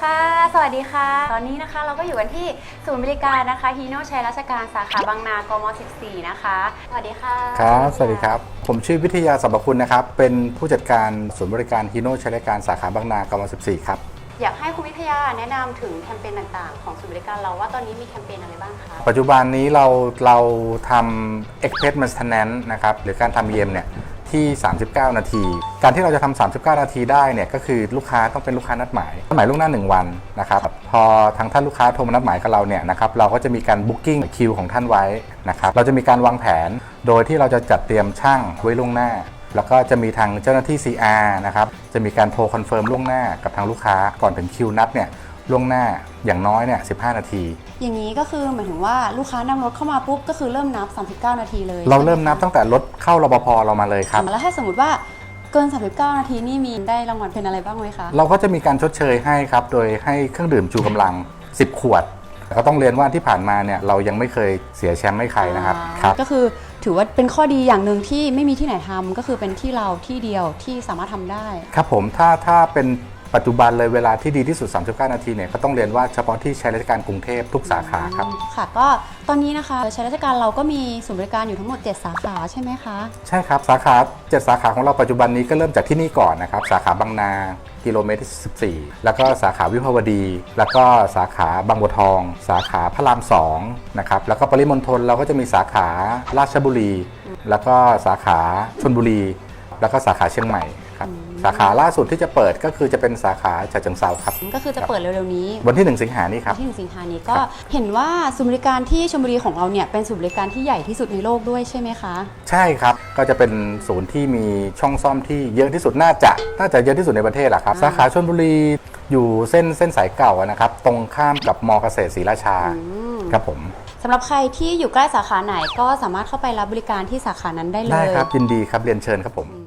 ค่ะ สวัสดีค่ะ ตอนนี้นะคะเราก็อยู่กันที่ศูนย์บริการนะคะฮีโน่ชัยราชการสาขาบางนากม 14 นะคะ สวัสดีค่ะครับ สวัสดีครับ ผมชื่อวิทยาสัมปคุณนะครับ เป็นผู้จัดการศูนย์บริการฮีโน่ใช้รายการสาขาบางนากม 14 ครับ อยากให้คุณวิทยาแนะนำถึงแคมเปญต่างๆ ของศูนย์บริการเราว่าตอนนี้มีแคมเปญอะไรบ้างคะ ปัจจุบันนี้เราเราทำ express maintenance นะครับ หรือการทำเยี่ยมเนี่ย ที่ 39 นาที การที่เราจะทำ39 นาทีได้เนี่ยก็คือลูกค้าต้องเป็นลูกค้านัดหมายนัดหมายล่วงหน้า 1 วันนะครับพอทางท่านลูกค้าโทรมานัดหมายกับเราเนี่ยนะครับเราก็จะมีการ booking คิวของท่านไว้นะครับเราจะมีการวางแผน โดยที่เราจะจัดเตรียมช่างไว้ล่วงหน้า แล้วก็จะมีทางเจ้าหน้าที่ CR นะครับจะมีการโทรคอนเฟิร์มล่วงหน้ากับทางลูกค้าก่อนถึงคิวนัดเนี่ย ล่วงหน้าอย่างน้อยเนี่ย15นาที อย่างนี้ก็คือหมายถึงว่าลูกค้านั่งรถเข้ามาปุ๊บก็คือเริ่มนับ 39 นาทีเลยเราเริ่มใช่ไหนับตั้งแต่รถเข้ารปภเรามาเลยครับ แล้วถ้าสมมติว่าเกิน 39 นาทีนี่มีได้รางวัลเป็นอะไรบ้างไหมคะเราก็จะมีการชดเชยให้ครับ โดยให้เครื่องดื่มชูกำลัง 10 ขวดแต่ก็ต้องเรียนว่าที่ผ่านมาเนี่ยเรายังไม่เคยเสียแชมป์ให้ใครนะครับอ่าครับ ก็คือถือว่าเป็นข้อดีอย่างหนึ่งที่ไม่มีที่ไหนทำก็คือเป็นที่เราที่เดียวที่สามารถทำได้ ครับผมถ้าถ้าเป็น ปัจจุบันเลยเวลาที่ดีที่สุด 39 นาทีเนี่ยก็ต้องเรียนว่าเฉพาะที่ใช้ราชการกรุงเทพทุกสาขาครับ ค่ะ ก็ตอนนี้นะคะใช้ราชการเราก็มีศูนย์บริการอยู่ทั้งหมด 7 สาขาใช่ไหมคะ ใช่ครับ สาขาเจ็ดสาขาของเราปัจจุบันนี้ก็เริ่มจากที่นี่ก่อนนะครับ สาขาบางนากิโลเมตรที่ 14 แล้วก็สาขาวิภาวดี แล้วก็สาขาบางบัวทอง สาขาพระราม2นะครับ แล้วก็ปริมณฑลเราก็จะมีสาขาราชบุรี แล้วก็สาขาชนบุรี แล้วก็สาขาเชียงใหม่ ครับสาขาล่าสุดที่จะเปิดก็คือจะเป็นสาขาฉะเชิงเซาครับ ก็คือจะเปิดเร็วๆนี้วันที่ 1 สิงหานี้ครับที่หนึ่งสิงหานี้ก็เห็นว่าศูนย์บริการที่ชลบุรีของเราเนี่ยเป็นศูนย์บริการที่ใหญ่ที่สุดในโลกด้วยใช่ไหมคะ ใช่ครับก็จะเป็นศูนย์ที่มีช่องซ่อมที่เยอะที่สุดน่าจะน่าจะเยอะที่สุดในประเทศแหละครับสาขาชนบุรีอยู่เส้นเส้นสายเก่าอะนะครับตรงข้ามกับมอเกษตรศรีราชาครับผมสำหรับใครที่อยู่ใกล้สาขาไหนก็สามารถเข้าไปรับบริการที่สาขานั้นได้เลยได้ครับยินดีครับเรียนเชิญครับผมอืม